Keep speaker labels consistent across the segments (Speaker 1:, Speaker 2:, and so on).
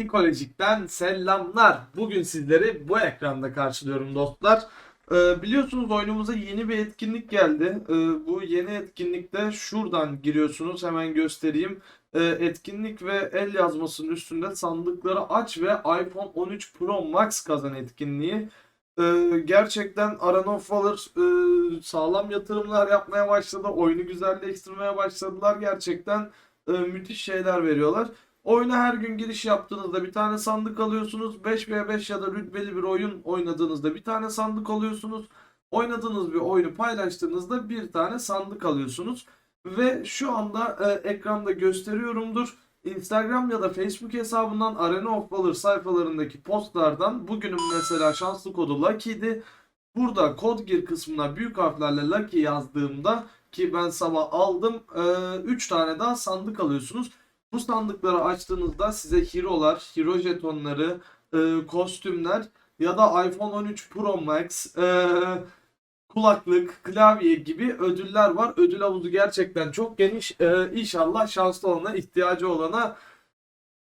Speaker 1: Ekolojik'ten selamlar. Bugün sizleri bu ekranda karşılıyorum dostlar. Ee, biliyorsunuz oyunumuza yeni bir etkinlik geldi. Ee, bu yeni etkinlikte şuradan giriyorsunuz. Hemen göstereyim. Ee, etkinlik ve el yazmasının üstünde sandıkları aç ve iPhone 13 Pro Max kazan etkinliği. Ee, gerçekten of Valor e, sağlam yatırımlar yapmaya başladı. Oyunu güzelleştirmeye başladılar. Gerçekten e, müthiş şeyler veriyorlar. Oyuna her gün giriş yaptığınızda bir tane sandık alıyorsunuz. 5v5 ya da rütbeli bir oyun oynadığınızda bir tane sandık alıyorsunuz. Oynadığınız bir oyunu paylaştığınızda bir tane sandık alıyorsunuz. Ve şu anda e, ekranda gösteriyorumdur. Instagram ya da Facebook hesabından Arena of Valor sayfalarındaki postlardan bugünün mesela şanslı kodu Lucky'di. Burada kod gir kısmına büyük harflerle Lucky yazdığımda ki ben sabah aldım 3 tane daha sandık alıyorsunuz. Bu sandıkları açtığınızda size hero'lar, hero jetonları, e, kostümler ya da iPhone 13 Pro Max, e, kulaklık, klavye gibi ödüller var. Ödül havuzu gerçekten çok geniş. E, inşallah şanslı olana, ihtiyacı olana,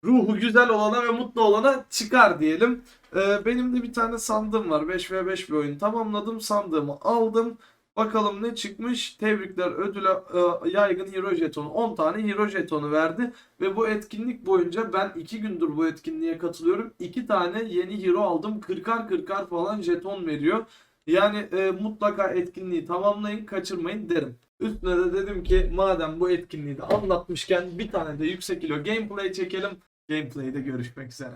Speaker 1: ruhu güzel olana ve mutlu olana çıkar diyelim. E, benim de bir tane sandığım var. 5v5 bir oyun tamamladım. Sandığımı aldım. Bakalım ne çıkmış. Tebrikler ödüle e, yaygın hero jetonu. 10 tane hero jetonu verdi. Ve bu etkinlik boyunca ben 2 gündür bu etkinliğe katılıyorum. 2 tane yeni hero aldım. 40'ar 40'ar falan jeton veriyor. Yani e, mutlaka etkinliği tamamlayın kaçırmayın derim. Üstüne de dedim ki madem bu etkinliği de anlatmışken bir tane de yüksek kilo gameplay çekelim. Gameplay'de görüşmek üzere.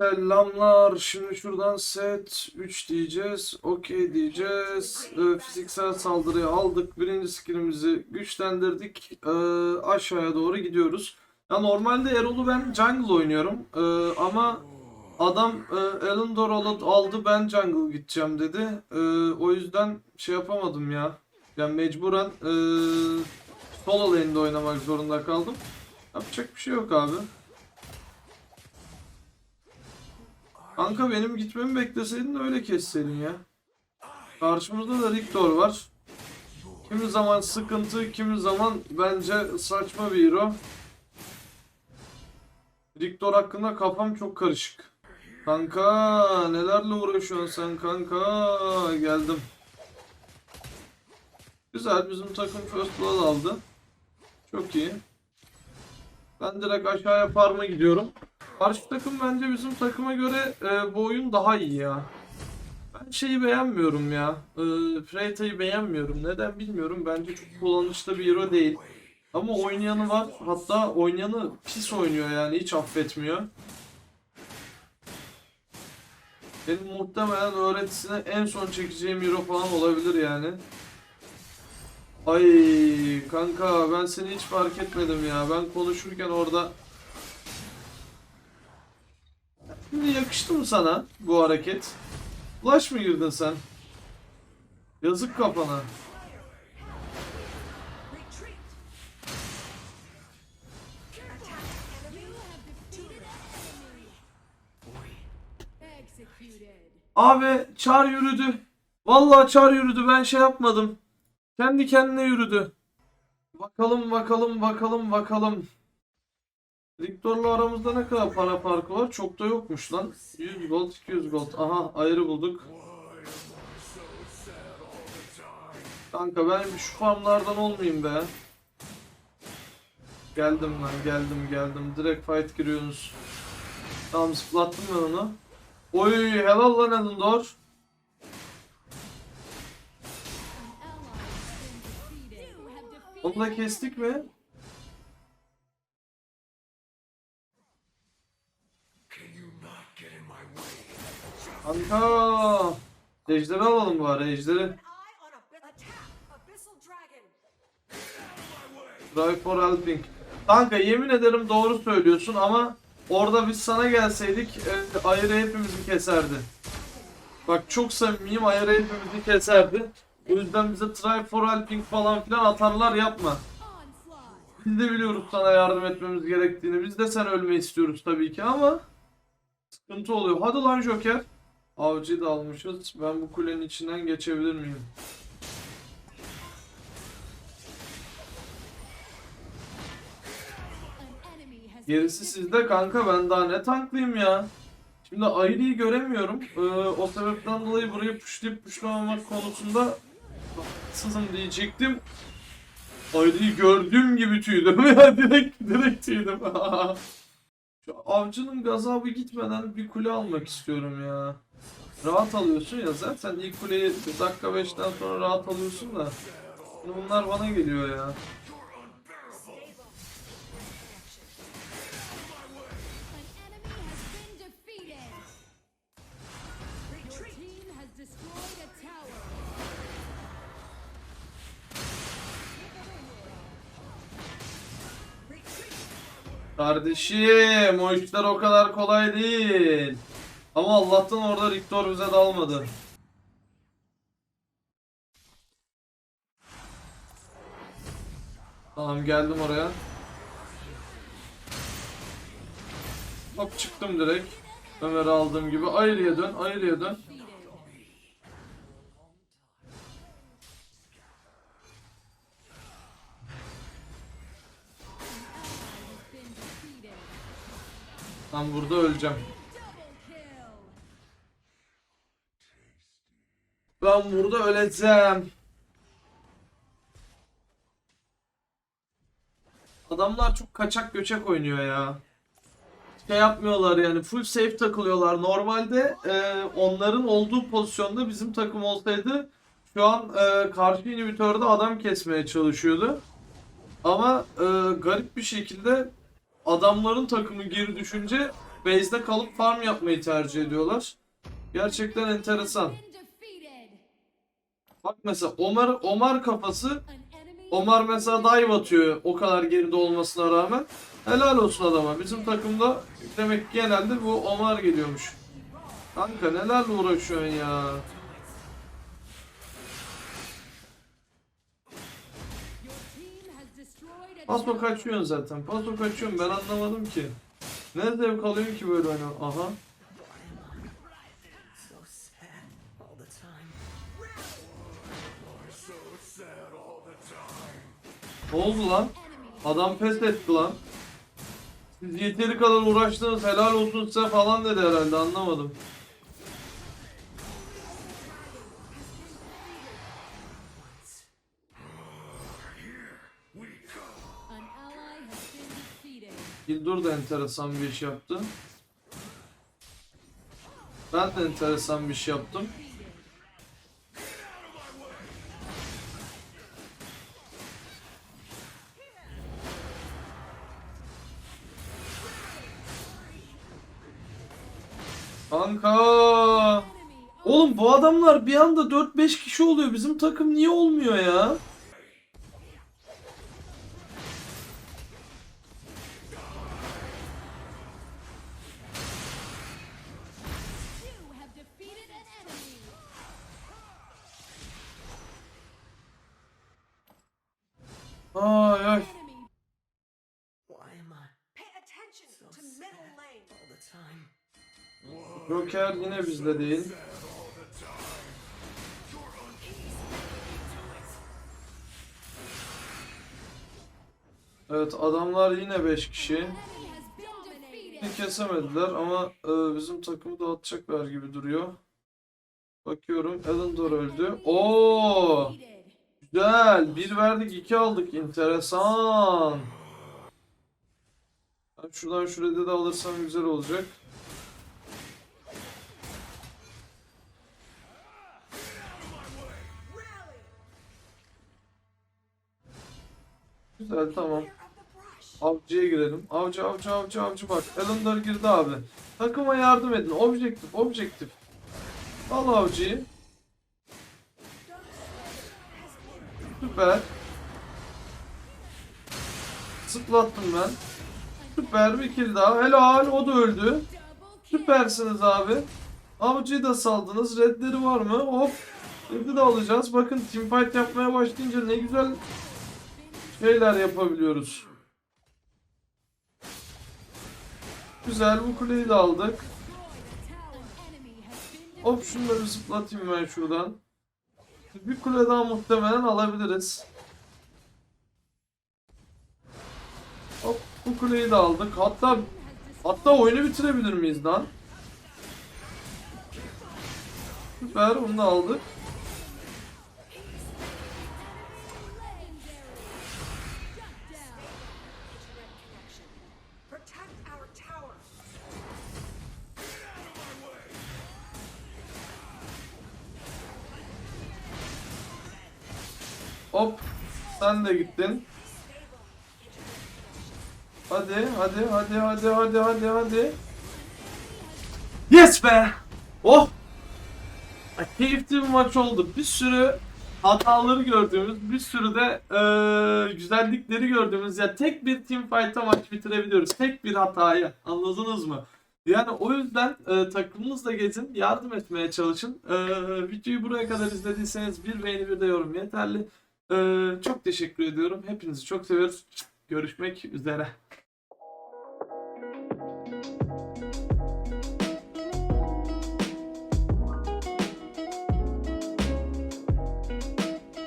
Speaker 1: Selamlar. Şimdi şuradan set 3 diyeceğiz. Okey diyeceğiz. Ee, fiziksel saldırıyı aldık. Birinci skillimizi güçlendirdik. Ee, aşağıya doğru gidiyoruz. Ya normalde Erol'u ben jungle oynuyorum. Ee, ama adam e, Elendor al- aldı ben jungle gideceğim dedi. Ee, o yüzden şey yapamadım ya. Yani mecburen e, solo lane'de oynamak zorunda kaldım. Yapacak bir şey yok abi. Kanka benim gitmemi bekleseydin öyle kesseydin ya. Karşımızda da Riktor var. Kimi zaman sıkıntı, kimi zaman bence saçma bir hero. Riktor hakkında kafam çok karışık. Kanka nelerle uğraşıyorsun sen kanka? Geldim. Güzel bizim takım first blood aldı. Çok iyi. Ben direkt aşağıya farm'a gidiyorum. Karşı takım bence bizim takıma göre e, bu oyun daha iyi ya. Ben şeyi beğenmiyorum ya. E, Freita'yı beğenmiyorum. Neden bilmiyorum. Bence çok kullanışlı bir hero değil. Ama oynayanı var. Hatta oynayanı pis oynuyor yani. Hiç affetmiyor. Benim muhtemelen öğretisine en son çekeceğim hero falan olabilir yani. Ay kanka ben seni hiç fark etmedim ya. Ben konuşurken orada Şimdi yakıştı mı sana bu hareket? Flash mı girdin sen? Yazık kafana. Abi çar yürüdü. Vallahi çar yürüdü ben şey yapmadım. Kendi kendine yürüdü. Bakalım bakalım bakalım bakalım. Viktor'la aramızda ne kadar para farkı var? Çok da yokmuş lan. 100 gold 200 gold. Aha ayrı bulduk. Kanka ben şu farmlardan olmayayım be. Geldim lan geldim geldim. Direkt fight giriyorsunuz. Tamam zıplattım ben onu. Oy helal lan
Speaker 2: defeated
Speaker 1: Onu da kestik mi? Kanka. Ejderi alalım bari ejderi. Try for helping. Kanka yemin ederim doğru söylüyorsun ama orada biz sana gelseydik e, ayırı hepimizi keserdi. Bak çok samimiyim ayırı hepimizi keserdi. O yüzden bize try for helping falan filan atarlar yapma. Biz de biliyoruz sana yardım etmemiz gerektiğini. Biz de sen ölmeyi istiyoruz tabii ki ama sıkıntı oluyor. Hadi lan Joker. Avcıyı da almışız. Ben bu kulenin içinden geçebilir miyim? Gerisi sizde kanka ben daha ne tanklıyım ya. Şimdi Ayri'yi göremiyorum. Ee, o sebepten dolayı burayı puşlayıp puşlamamak konusunda haksızım diyecektim. Ayri'yi gördüğüm gibi tüydüm ya direkt direkt tüydüm. Şu avcının gazabı gitmeden bir kule almak istiyorum ya. Rahat alıyorsun ya zaten ilk kuleyi dakika 5'ten sonra rahat alıyorsun da. Bunlar bana geliyor ya. Kardeşim o işler o kadar kolay değil. Ama Allah'tan orada Riktor bize dalmadı. Tamam geldim oraya. Hop çıktım direkt. Ömer'i aldığım gibi. Ayrıya dön, ayrıya dön. Ben burada öleceğim. Ben burada öleceğim. Adamlar çok kaçak göçek oynuyor ya. Şey yapmıyorlar yani full safe takılıyorlar. Normalde e, onların olduğu pozisyonda bizim takım olsaydı şu an e, karşı inhibitörde adam kesmeye çalışıyordu. Ama e, garip bir şekilde adamların takımı geri düşünce base'de kalıp farm yapmayı tercih ediyorlar. Gerçekten enteresan. Bak mesela Omar Omar kafası Omar mesela dive atıyor o kadar geride olmasına rağmen. Helal olsun adama. Bizim takımda demek genelde bu Omar geliyormuş. Kanka nelerle uğraşıyorsun ya. Paso kaçıyorsun zaten. Paso kaçıyorsun ben anlamadım ki. Ne zevk alıyorsun ki böyle oyna? Aha. Ne oldu lan? Adam pes etti lan. Siz yeteri kadar uğraştınız helal olsun size falan dedi herhalde anlamadım. Hildur da enteresan bir iş yaptı. Ben de enteresan bir iş yaptım. Kanka. Oğlum bu adamlar bir anda 4-5 kişi oluyor. Bizim takım niye olmuyor ya?
Speaker 2: you
Speaker 1: Joker yine bizde değil. Evet adamlar yine 5 kişi. Beni kesemediler ama e, bizim takımı dağıtacaklar gibi duruyor. Bakıyorum Elendor öldü. Oo güzel. Bir verdik iki aldık. Enteresan. Ben şuradan şurada da alırsam güzel olacak. Güzel tamam. Avcıya girelim. Avcı avcı avcı avcı bak. Elendor girdi abi. Takıma yardım edin. Objektif objektif. Al avcıyı. Süper. Zıplattım ben. Süper bir kill daha. Helal o da öldü. Süpersiniz abi. Avcıyı da saldınız. Redleri var mı? Hop. Red'i de alacağız. Bakın teamfight yapmaya başlayınca ne güzel şeyler yapabiliyoruz. Güzel bu kuleyi de aldık. Hop şunları zıplatayım ben şuradan. Bir kule daha muhtemelen alabiliriz. Hop Bu kuleyi de aldık. Hatta hatta oyunu bitirebilir miyiz lan? Süper onu da aldık. Sen de gittin. Hadi hadi hadi hadi hadi hadi hadi. Yes be! Oh! Ay, Keyifli bir maç oldu. Bir sürü hataları gördüğümüz, bir sürü de eee, güzellikleri gördüğümüz ya tek bir team fight'a maç bitirebiliyoruz. Tek bir hataya. Anladınız mı? Yani o yüzden e, takımınızla gezin, yardım etmeye çalışın. E, videoyu buraya kadar izlediyseniz bir beğeni bir de yorum yeterli. E, çok teşekkür ediyorum. Hepinizi çok seviyoruz. Görüşmek üzere.